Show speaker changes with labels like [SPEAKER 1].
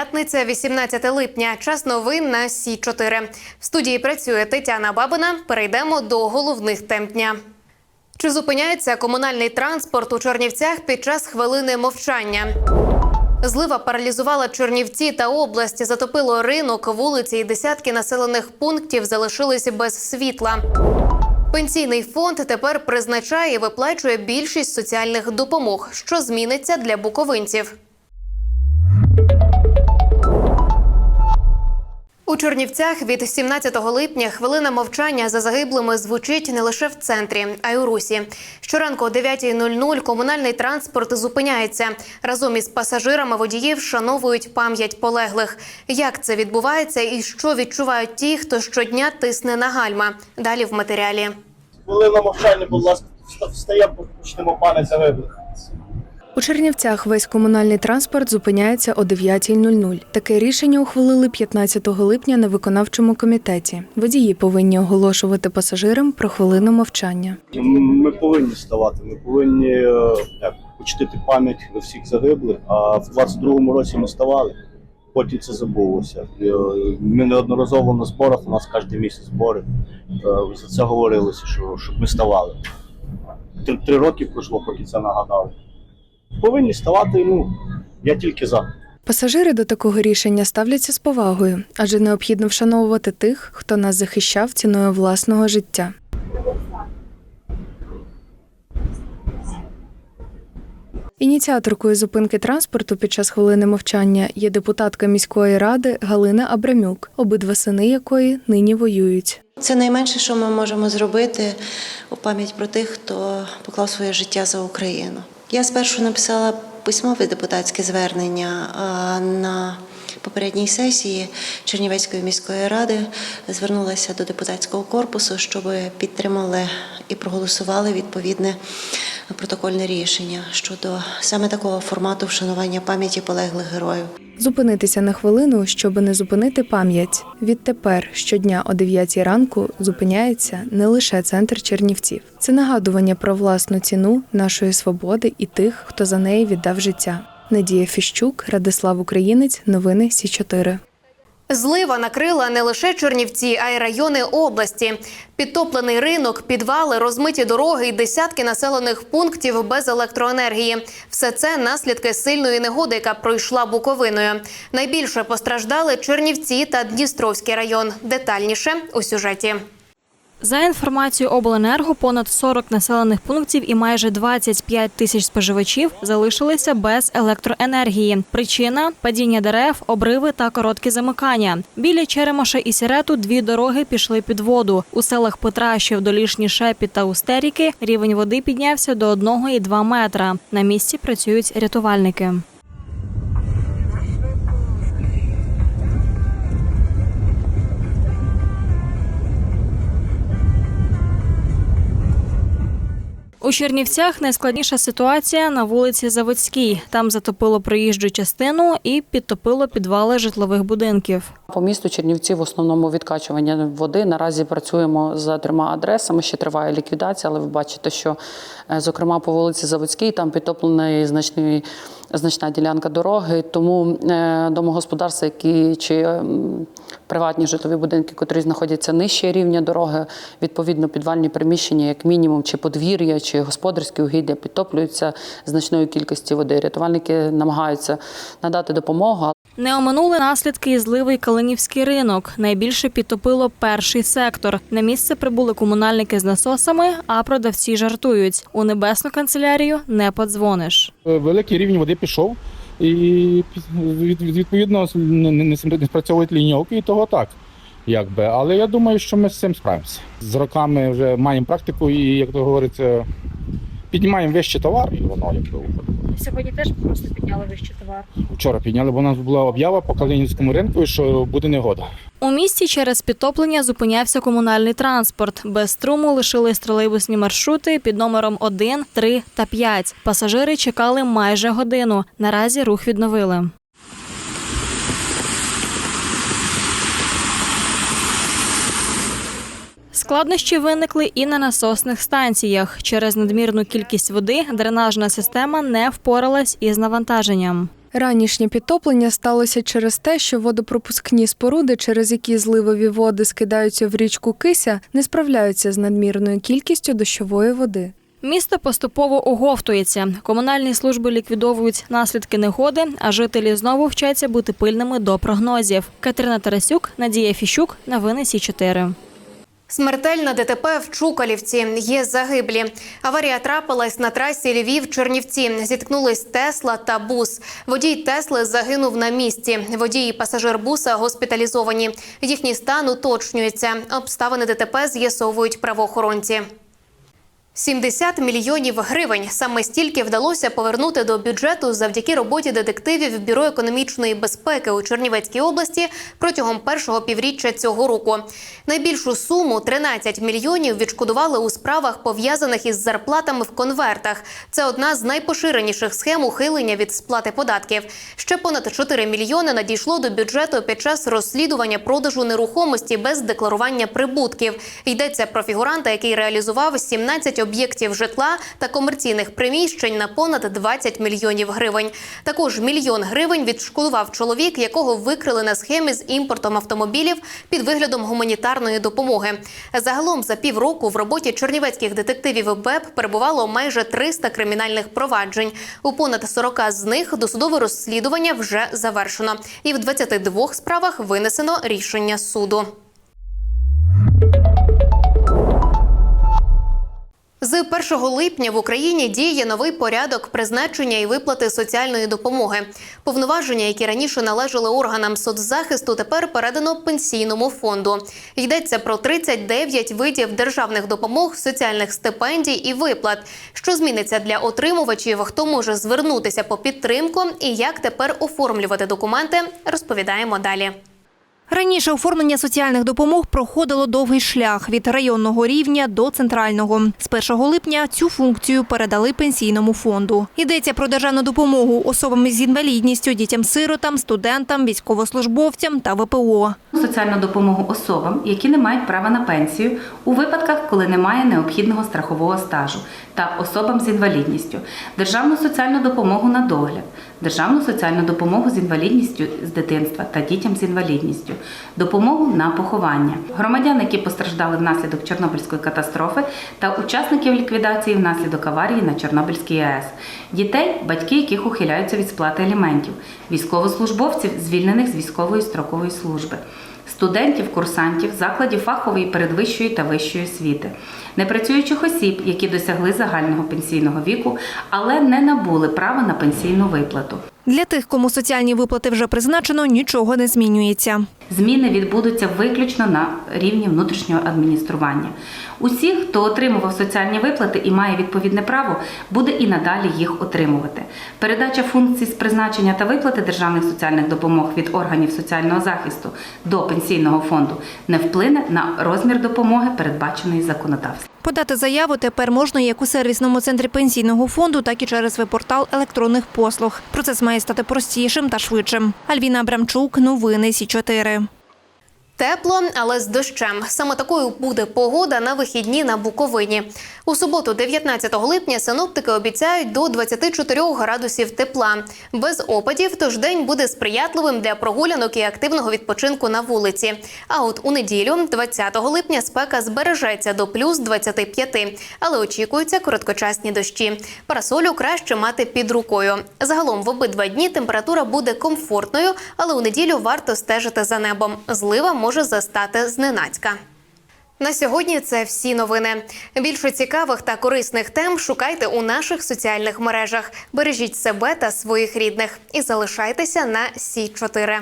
[SPEAKER 1] П'ятниця, 18 липня. Час новин на Сі 4 В студії працює Тетяна Бабина. Перейдемо до головних тем дня. Чи зупиняється комунальний транспорт у Чернівцях під час хвилини мовчання? Злива паралізувала Чернівці та область, затопило ринок, вулиці і десятки населених пунктів залишились без світла. Пенсійний фонд тепер призначає і виплачує більшість соціальних допомог, що зміниться для буковинців. У Чернівцях від 17 липня хвилина мовчання за загиблими звучить не лише в центрі, а й у Русі. Щоранку о 9.00 комунальний транспорт зупиняється. Разом із пасажирами водіїв вшановують пам'ять полеглих. Як це відбувається і що відчувають ті, хто щодня тисне на гальма? Далі в матеріалі.
[SPEAKER 2] Хвилина мовчання, будь ласка, встаємо, почнемо пам'ять загиблих.
[SPEAKER 3] У Чернівцях весь комунальний транспорт зупиняється о 9.00. Таке рішення ухвалили 15 липня на виконавчому комітеті. Водії повинні оголошувати пасажирам про хвилину мовчання.
[SPEAKER 2] Ми повинні ставати, ми повинні е, як, почтити пам'ять всіх загиблих. А в 22-му році ми ставали, потім це забулося. Е, Ми неодноразово на зборах, у нас кожен місяць збори. е, За це говорилося, що щоб ми ставали. Три роки пройшло, поки це нагадали. Повинні ставати, ну, я тільки за.
[SPEAKER 3] Пасажири до такого рішення ставляться з повагою, адже необхідно вшановувати тих, хто нас захищав ціною власного життя. Ініціаторкою зупинки транспорту під час хвилини мовчання є депутатка міської ради Галина Абрамюк, обидва сини якої нині воюють.
[SPEAKER 4] Це найменше, що ми можемо зробити у пам'ять про тих, хто поклав своє життя за Україну. Я спершу написала письмове депутатське звернення на попередній сесії Чернівецької міської ради. Звернулася до депутатського корпусу, щоб підтримали і проголосували відповідне протокольне рішення щодо саме такого формату вшанування пам'яті полеглих героїв.
[SPEAKER 3] Зупинитися на хвилину, щоб не зупинити пам'ять. Відтепер щодня о 9 ранку зупиняється не лише центр Чернівців. Це нагадування про власну ціну нашої свободи і тих, хто за неї віддав життя. Надія Фіщук, Радислав Українець, новини Сі 4
[SPEAKER 1] Злива накрила не лише Чернівці, а й райони області. Підтоплений ринок, підвали, розмиті дороги і десятки населених пунктів без електроенергії. Все це наслідки сильної негоди, яка пройшла Буковиною. Найбільше постраждали Чернівці та Дністровський район. Детальніше у сюжеті.
[SPEAKER 5] За інформацією обленерго, понад 40 населених пунктів і майже 25 тисяч споживачів залишилися без електроенергії. Причина падіння дерев, обриви та короткі замикання. Біля Черемоша і Сірету дві дороги пішли під воду. У селах Петрашів, Долішні Шепіт та Устеріки рівень води піднявся до 1,2 метра. На місці працюють рятувальники. У Чернівцях найскладніша ситуація на вулиці Заводській. Там затопило проїжджу частину і підтопило підвали житлових будинків.
[SPEAKER 6] По місту Чернівці в основному відкачування води. Наразі працюємо за трьома адресами. Ще триває ліквідація, але ви бачите, що е, зокрема по вулиці Заводській там підтоплений значний. Значна ділянка дороги, тому е, домогосподарства, які чи ем, приватні житлові будинки, котрі знаходяться нижче рівня дороги, відповідно підвальні приміщення, як мінімум, чи подвір'я, чи господарські угіддя підтоплюються значною кількістю води. Рятувальники намагаються надати допомогу.
[SPEAKER 5] Не оминули наслідки і зливий Калинівський ринок. Найбільше підтопило перший сектор. На місце прибули комунальники з насосами, а продавці жартують. У небесну канцелярію не подзвониш.
[SPEAKER 7] великий рівень води пішов, і від- від- відповідно не, спрацьовують лінійки, і того так. Якби. Але я думаю, що ми з цим справимося. З роками вже маємо практику і, як то говориться, піднімаємо вище товар, і воно якби уходить.
[SPEAKER 5] Сьогодні теж просто підняли вище товар.
[SPEAKER 7] Вчора підняли, бо у нас була об'ява по Калинівському ринку, що буде негода.
[SPEAKER 5] У місті через підтоплення зупинявся комунальний транспорт. Без струму лишились тролейбусні маршрути під номером 1, 3 та 5. Пасажири чекали майже годину. Наразі рух відновили. Складнощі виникли і на насосних станціях. Через надмірну кількість води дренажна система не впоралась із навантаженням.
[SPEAKER 3] Ранішнє підтоплення сталося через те, що водопропускні споруди, через які зливові води скидаються в річку Кися, не справляються з надмірною кількістю дощової води.
[SPEAKER 5] Місто поступово оговтується. Комунальні служби ліквідовують наслідки негоди, а жителі знову вчаться бути пильними до прогнозів. Катерина Тарасюк, Надія Фіщук, новини Сі 4
[SPEAKER 1] Смертельна ДТП в Чукалівці. Є загиблі. Аварія трапилась на трасі Львів-Чернівці. Зіткнулись Тесла та бус. Водій Тесли загинув на місці. Водій і пасажир буса госпіталізовані. Їхній стан уточнюється. Обставини ДТП з'ясовують правоохоронці. 70 мільйонів гривень. Саме стільки вдалося повернути до бюджету завдяки роботі детективів Бюро економічної безпеки у Чернівецькій області протягом першого півріччя цього року. Найбільшу суму 13 мільйонів відшкодували у справах, пов'язаних із зарплатами в конвертах. Це одна з найпоширеніших схем ухилення від сплати податків. Ще понад 4 мільйони надійшло до бюджету під час розслідування продажу нерухомості без декларування прибутків. Йдеться про фігуранта, який реалізував 17 об'єктів житла та комерційних приміщень на понад 20 мільйонів гривень. Також мільйон гривень відшкодував чоловік, якого викрили на схемі з імпортом автомобілів під виглядом гуманітарної допомоги. Загалом за півроку в роботі чернівецьких детективів БЕП перебувало майже 300 кримінальних проваджень. У понад 40 з них досудове розслідування вже завершено, і в 22 справах винесено рішення суду. З 1 липня в Україні діє новий порядок призначення і виплати соціальної допомоги. Повноваження, які раніше належали органам соцзахисту, тепер передано пенсійному фонду. Йдеться про 39 видів державних допомог, соціальних стипендій і виплат. Що зміниться для отримувачів, хто може звернутися по підтримку і як тепер оформлювати документи, розповідаємо далі.
[SPEAKER 8] Раніше оформлення соціальних допомог проходило довгий шлях від районного рівня до центрального. З 1 липня цю функцію передали пенсійному фонду. Йдеться про державну допомогу особам з інвалідністю, дітям-сиротам, студентам, військовослужбовцям та ВПО.
[SPEAKER 9] соціальну допомогу особам, які не мають права на пенсію у випадках, коли немає необхідного страхового стажу, та особам з інвалідністю, державну соціальну допомогу на догляд, державну соціальну допомогу з інвалідністю з дитинства та дітям з інвалідністю, допомогу на поховання, громадян, які постраждали внаслідок Чорнобильської катастрофи, та учасників ліквідації внаслідок аварії на Чорнобильській АЕС, дітей, батьки яких ухиляються від сплати аліментів, військовослужбовців, звільнених з військової строкової служби. Студентів, курсантів, закладів фахової передвищої та вищої освіти, непрацюючих осіб, які досягли загального пенсійного віку, але не набули права на пенсійну виплату.
[SPEAKER 8] Для тих, кому соціальні виплати вже призначено, нічого не змінюється.
[SPEAKER 9] Зміни відбудуться виключно на рівні внутрішнього адміністрування. Усі, хто отримував соціальні виплати і має відповідне право, буде і надалі їх отримувати. Передача функцій з призначення та виплати державних соціальних допомог від органів соціального захисту до пенсійного фонду не вплине на розмір допомоги, передбаченої законодавством.
[SPEAKER 8] Подати заяву тепер можна як у сервісному центрі пенсійного фонду, так і через веб-портал електронних послуг. Процес має стати простішим та швидшим. Альвіна Абрамчук, новини Сі 4
[SPEAKER 1] Тепло, але з дощем. Саме такою буде погода на вихідні на Буковині. У суботу, 19 липня, синоптики обіцяють до 24 градусів тепла. Без опадів, тож день буде сприятливим для прогулянок і активного відпочинку на вулиці. А от у неділю, 20 липня, спека збережеться до плюс 25, але очікуються короткочасні дощі. Парасолю краще мати під рукою. Загалом в обидва дні температура буде комфортною, але у неділю варто стежити за небом. Злива може застати зненацька. На сьогодні це всі новини. Більше цікавих та корисних тем шукайте у наших соціальних мережах. Бережіть себе та своїх рідних і залишайтеся на Сі 4